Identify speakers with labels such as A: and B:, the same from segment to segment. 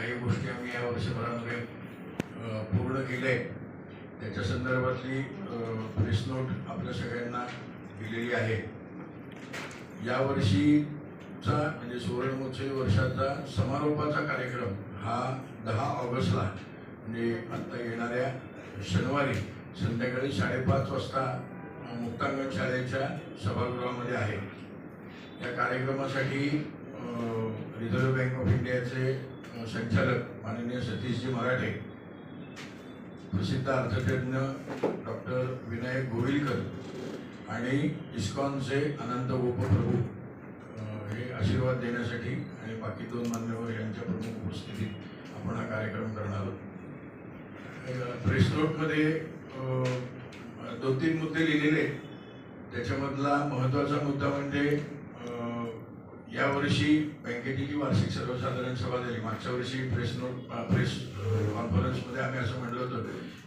A: काही गोष्टी आम्ही या वर्षभरामध्ये पूर्ण केल्या. त्याच्या संदर्भातली प्रेस नोट आपल्या सगळ्यांना दिलेली आहे. यावर्षीचा म्हणजे सुवर्णमहोत्सवी वर्षाचा समारोपाचा कार्यक्रम हा दहा ऑगस्टला म्हणजे आत्ता येणाऱ्या शनिवारी संध्याकाळी साडेपाच वाजता मुक्तांगण शाळेच्या सभागृहामध्ये आहे. या कार्यक्रमासाठी रिझर्व्ह बँक ऑफ इंडियाचे संचालक माननीय सतीशजी मराठे प्रसिद्ध अर्थतज्ञ डॉक्टर विनायक गोविलकर आणि इस्कॉनचे अनंत गोपप्रभू हे आशीर्वाद देण्यासाठी आणि बाकी दोन मान्यवर यांच्या प्रमुख उपस्थितीत आपण हा कार्यक्रम करणार आहोत. प्रेस नोटमध्ये दोन तीन मुद्दे लिहिलेले त्याच्यामधला महत्त्वाचा मुद्दा म्हणजे यावर्षी बँकेची जी वार्षिक सर्वसाधारण सभा झाली मागच्या वर्षी प्रेस नोट प्रेस कॉन्फरन्समध्ये आम्ही असं म्हणलं होतं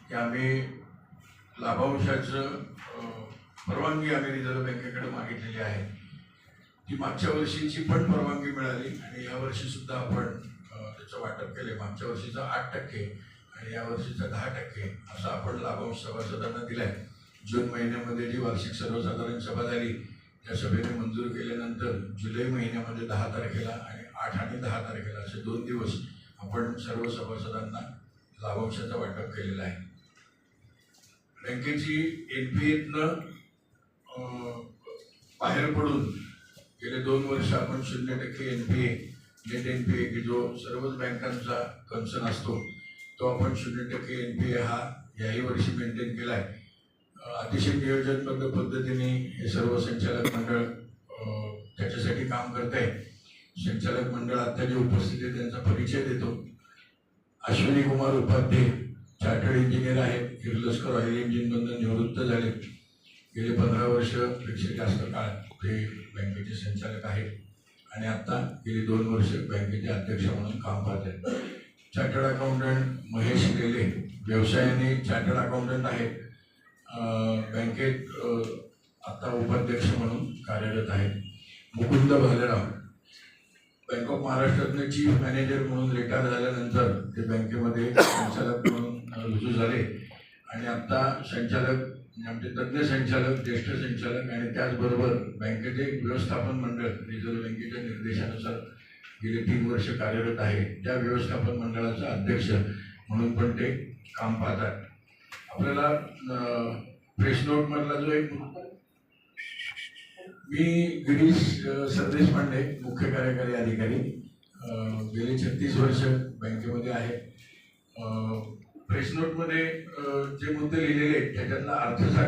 A: की आम्ही लाभांशाचं परवानगी आम्ही रिझर्व्ह बँकेकडे मागितलेली आहे. ती मागच्या वर्षीची पण परवानगी मिळाली आणि यावर्षीसुद्धा आपण त्याचं वाटप केले मागच्या वर्षीचा आठ टक्के आणि यावर्षीचा दहा टक्के असं आपण लाभांश सभासदांना दिलाय. जून महिन्यामध्ये जी वार्षिक सर्वसाधारण सभा झाली त्या सभेने मंजूर केल्यानंतर जुलै महिन्यामध्ये दहा तारखेला आणि आठ आणि दहा तारखेला असे दोन दिवस आपण सर्व सभासदांना लाभांशाचं वाटप केलेलं आहे. बँकेची एन पी एतनं बाहेर पडून गेले दोन वर्ष आपण शून्य टक्के N P A net N P A की जो सर्वच बँकांचा कन्सर्न असतो तो आपण शून्य टक्के एन पी ए हा याही वर्षी मेंटेन केला आहे अतिशय नियोजनबद्ध पद्धतीने हे सर्व संचालक मंडळ त्याच्यासाठी काम करत आहे. संचालक मंडळ आता जे उपस्थित आहे त्यांचा परिचय देतो. अश्विनी कुमार उपाध्ये चार्टर्ड इंजिनियर आहेत. किर्लोस्कर ऑइल इंजिनमधून निवृत्त झाले. गेले पंधरा वर्षपेक्षा जास्त काळ ते बँकेचे संचालक आहेत. आणि आत्ता गेली दोन वर्ष बँकेचे अध्यक्ष म्हणून काम पाहत आहेत. चार्टर्ड अकाउंटंट महेश केले व्यवसायाने चार्टर्ड अकाउंटंट आहेत. बँकेत आता उपाध्यक्ष म्हणून कार्यरत आहेत. मुकुंद भालेराव. बँक ऑफ महाराष्ट्रातनं चीफ मॅनेजर म्हणून रिटायर झाल्यानंतर ते बँकेमध्ये संचालक म्हणून रुजू झाले. आणि आता संचालक म्हणजे आमचे तज्ज्ञ संचालक ज्येष्ठ संचालक आणि त्याचबरोबर बँकेचे व्यवस्थापन मंडळ रिझर्व्ह बँकेच्या निर्देशानुसार गेले तीन वर्ष कार्यरत आहे. त्या व्यवस्थापन मंडळाचा अध्यक्ष म्हणून पण ते काम पाहतात. आपल्याला प्रेस नोटमधला जो एक मी गिरीश संदेश पांडे मुख्य कार्यकारी अधिकारी गेली गेले छत्तीस वर्ष बँकेमध्ये आहे. प्रेस नोटमध्ये जे मुद्दे लिहिलेले आहेत त्याच्यातला अर्थसा